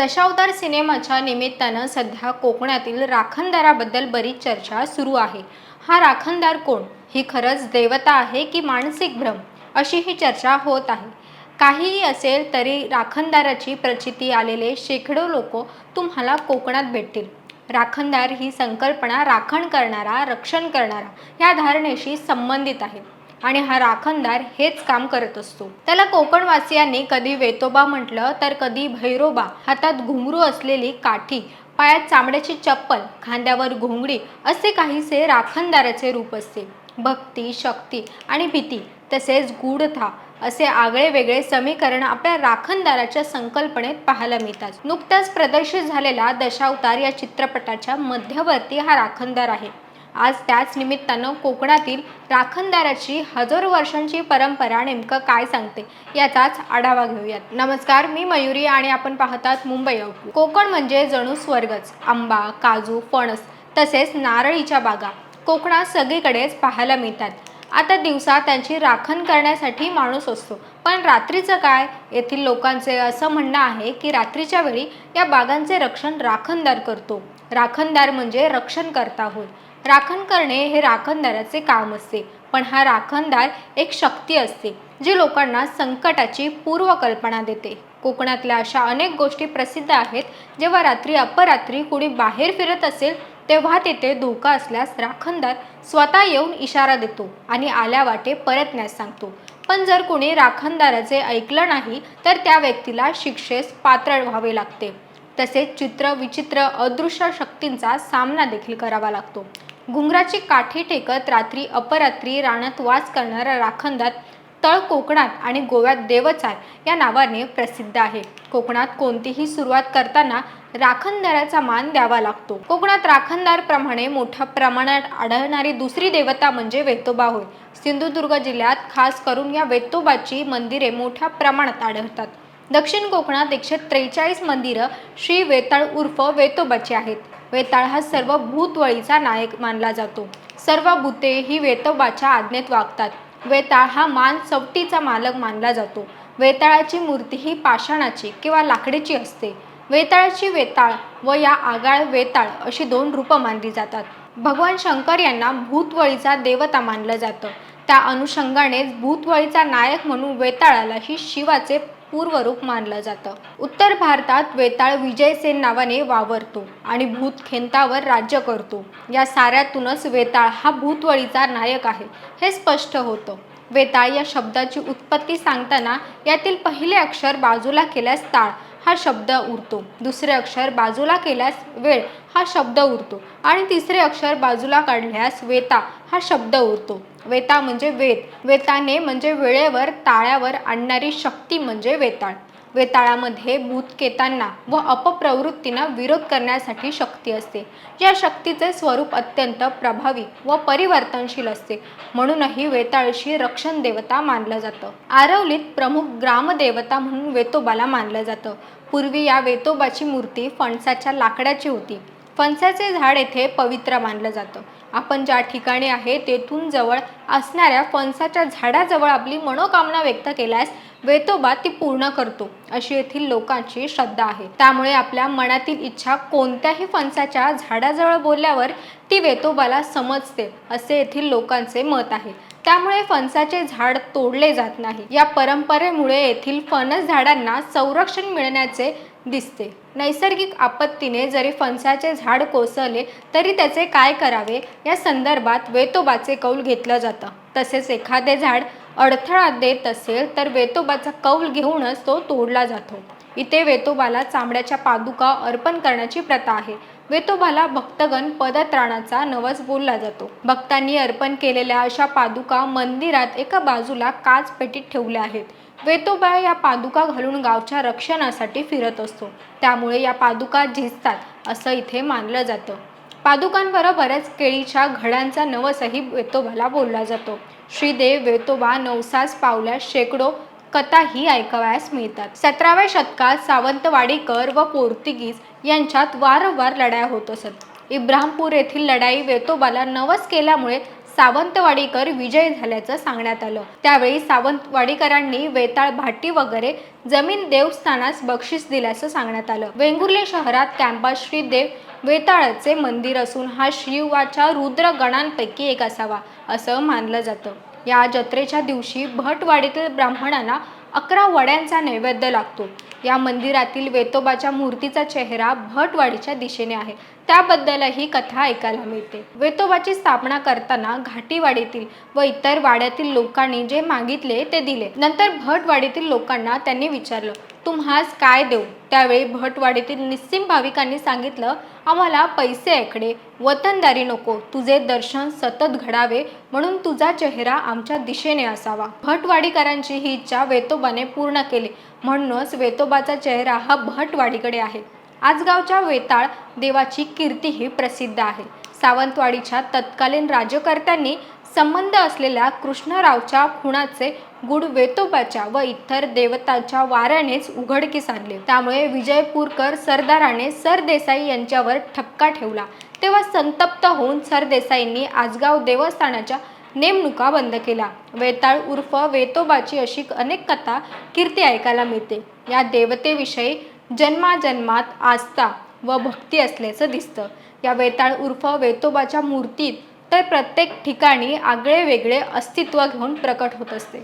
दशावतार सिनेमाच्या निमित्तानं सध्या कोकणातील राखणदाराबद्दल बरीच चर्चा सुरू आहे. हा राखणदार कोण? ही खरंच देवता आहे की मानसिक भ्रम? अशी ही चर्चा होत आहे. काहीही असेल तरी राखणदाराची प्रचिती आलेले शेकडो लोक तुम्हाला कोकणात भेटतील. राखणदार ही संकल्पना राखण करणारा रक्षण करणारा या धारणेशी संबंधित आहे. आणि हा राखणदार हेच काम करत असतो. त्याला कोकणवासियांनी कधी वेतोबा म्हटलं तर कधी भैरोबा. हातात घुंगरू असलेली काठी पायात चामड्याची चप्पल खांद्यावर घोंगडी असे काहीसे राखणदाराचे रूप असते. भक्ती शक्ती आणि भीती तसेच गूढता असे आगळे वेगळे समीकरण आपल्या राखणदाराच्या संकल्पनेत पाहायला मिळतात. नुकत्याच प्रदर्शित झालेला दशावतार या चित्रपटाच्या मध्यवर्ती हा राखणदार आहे. आज त्याच निमित्तानं कोकणातील राखणदाराची हजारो वर्षांची परंपरा नेमकं काय सांगते याचाच आढावा घेऊयात. नमस्कार मी मयुरी आणि आपण पाहतात मुंबई आउटलुक कोकण म्हणजे जणू स्वर्गच. आंबा काजू फणस तसेच नारळीच्या बागा. कोकणात सगळीकडेच पाहायला मिळतात. आता दिवसा त्यांची राखण करण्यासाठी माणूस असतो. पण रात्रीचं काय? येथील लोकांचे असं म्हणणं आहे की रात्रीच्या वेळी या बागांचे रक्षण राखणदार करतो. राखणदार म्हणजे रक्षण करता होय. राखण करणे हे राखणदाराचे काम असते पण हा राखणदार एक शक्ती असते जी लोकांना संकटाची पूर्वकल्पना देते. कोकणातल्या अशा अनेक गोष्टी प्रसिद्ध आहेत जेव्हा रात्री अपरात्री कुणी बाहेर फिरत असेल तेव्हा तेथे धोका असल्यास राखणदार स्वतः येऊन इशारा देतो आणि आल्या वाटे परतण्यास सांगतो. पण जर कुणी राखणदाराचे ऐकलं नाही तर त्या व्यक्तीला शिक्षेस पात्र व्हावे लागते. तसेच चित्र विचित्र अदृश्य शक्तींचा सामना देखील करावा लागतो. घुंगराची काठी टेकत रात्री अपरात्री रानात वास करणारा राखंदात तळ कोकणात आणि गोव्यात देवचार या नावाने प्रसिद्ध आहे. कोकणात कोणतीही सुरुवात करताना राखणदाराचा मान द्यावा लागतो. कोकणात राखणदार प्रमाणे मोठ्या प्रमाणात आढळणारी दुसरी देवता म्हणजे वेतोबा होय. सिंधुदुर्ग जिल्ह्यात खास करून या वेतोबाची मंदिरे मोठ्या प्रमाणात आढळतात. दक्षिण कोकणात एकशे त्रेचाळीस मंदिरं श्री वेताळ उर्फ वेतोबाची आहेत. वेताळ हा सर्व भूतवळीचा नायक मानला जातो. सर्व भूते ही वेतोबाच्या आज्ञेत वागतात. वेताळ हा मान चवटीचा मालक मानला जातो. वेताळाची मूर्ती ही पाषाणाची किंवा लाकडीची असते. वेताळाची वेताळ व या आगाळ वेताळ अशी दोन रूपं मानली जातात. भगवान शंकर यांना भूतवळीचा देवता मानलं जातं. त्या अनुषंगानेच भूतवळीचा नायक म्हणून वेताळाला ही शिवाचे पूर्वरूप मानलं जातं. उत्तर भारतात वेताळ विजयसेन नावाने वावरतो आणि भूत खेंतावर राज्य करतो. या साऱ्यातूनच वेताळ हा भूतवळीचा नायक आहे हे स्पष्ट होतं. वेताळ या शब्दाची उत्पत्ती सांगताना यातील पहिले अक्षर बाजूला केल्यास ताळ हा शब्द उरतो. दुसरे अक्षर बाजूला केल्यास वेळ हा शब्द उरतो. आणि तिसरे अक्षर बाजूला काढल्यास वेता हा शब्द उरतो. वेता म्हणजे वेत वेताने म्हणजे वेळेवर ताळ्यावर आणणारी शक्ती म्हणजे वेताळ. वेताळामध्ये भूतकेतांना व अपप्रवृत्तींना विरोध करण्यासाठी शक्ती असते. या शक्तीचे स्वरूप अत्यंत प्रभावी व परिवर्तनशील असते. म्हणूनही वेताळशी रक्षण देवता मानलं जातं. आरवलीत प्रमुख ग्रामदेवता म्हणून वेतोबाला मानलं जातं. पूर्वी या वेतोबाची मूर्ती फणसाच्या लाकडाची होती. फणसाचे झाड येथे पवित्र मानलं जातं. आपण ज्या ठिकाणी आहे तेथून जवळ असणाऱ्या फणसाच्या झाडाजवळ आपली मनोकामना व्यक्त केल्यास वेतोबा ती पूर्ण करतो. अशी येथील लोकांची श्रद्धा आहे. त्यामुळे आपल्या मनातील इच्छा कोणत्याही फणसाच्या झाडाजवळ बोलल्यावर ती वेतोबाला समजते असे येथील लोकांचे मत आहे. त्यामुळे फणसाचे झाड तोडले जात नाही. या परंपरेमुळे येथील फणस झाडांना संरक्षण मिळण्याचे दिसते. नैसर्गिक आपत्तीने जरी फणसाचे झाड कोसळले तरी त्याचे काय करावे? या संदर्भात वेतोबाचे कौल घेतलं जातं. तसेच एखादे झाड अडथळा देत असेल तर वेतोबाचा कौल घेऊनच तो तोडला जातो. इथे वेतोबाला चांबड्याच्या पादुका अर्पण करण्याची प्रथा आहे. वेतोबाला भक्तगण पदत्राणाचा नवस बोलला जातो. भक्तांनी अर्पण केलेल्या अशा पादुका मंदिरात एका बाजूला काच पेटीत ठेवल्या आहेत. वेतोबा या पादुका घालून गावच्या रक्षणासाठी फिरत असतो. त्यामुळे या पादुका झिजतात असं इथे मानलं जातं. पादुकांबरोबरच केळीच्या घडांचा नवसही वेतोबाला बोलला जातो. श्रीदेव वेतोबा नवसास पावल्यास शेकडो कथाही ऐकावयास मिळतात. सतराव्या शतकात सावंतवाडीकर व पोर्तुगीज यांच्यात वारंवार लढाया होत असत. इब्राहमपूर येथील लढाई वेतोबाला नवस केल्यामुळे सावंतवाडीकर विजय झाल्याचं सांगण्यात आलं. त्यावेळी सावंतवाडीकरांनी वेताळ भाटी वगैरे जमीन देवस्थानास बक्षीस दिल्याचं सांगण्यात आलं. वेंगुर्ले शहरात कॅम्पस श्रीदेव वेताळाचे मंदिर असून हा शिवाच्या रुद्र गणांपैकी एक असावा असं मानलं जातं. या जत्रेच्या दिवशी भटवाडीतील ब्राह्मणांना अकरा वड्यांचा नैवेद्य लागतो. या मंदिरातील वेतोबाच्या मूर्तीचा चेहरा भटवाडीच्या दिशेने आहे. त्याबद्दलही कथा ऐकायला मिळते. वेतोबाची स्थापना करताना घाटीवाडीतील व इतर वाड्यातील लोकांनी जे मागितले ते दिले. नंतर भटवाडीतील लोकांना त्यांनी विचारलं तुम्हास काय देऊ? त्यावेळी भटवाडीतील निस्सिम भाविकांनी सांगितलं आम्हाला पैसे ऐकडे वतनदारी नको तुझे दर्शन सतत घडावे म्हणून तुझा चेहरा आमच्या दिशेने असावा. भटवाडीकरांची ही इच्छा वेतोबाने पूर्ण केली. म्हणूनच वेतोबाचा चेहरा हा भटवाडीकडे आहे. आजगावच्या वेताळ देवाची कीर्तीही प्रसिद्ध आहे. सावंतवाडीच्या तत्कालीन राज्यकर्त्यांनी संबंध असलेल्या कृष्णरावच्या खुणाचे गुड वेतोबाच्या व इतर देवतांच्या वाऱ्यानेच उघडकीस आणले. त्यामुळे विजयपूरकर सरदाराने सरदेसाई यांच्यावर ठपका ठेवला. तेव्हा संतप्त होऊन सरदेसाईंनी आजगाव देवस्थानाच्या नेमणुका बंद केला वेताळ उर्फ वेतोबाची अशी अनेक कथा कीर्ती ऐकायला मिळते. या देवतेविषयी जन्माजन्मात आस्था व भक्ती असल्याचं दिसतं. या वेताळ उर्फ वेतोबाच्या मूर्तीत तर प्रत्येक ठिकाणी आगळे वेगळे अस्तित्व घेऊन प्रकट होत असते.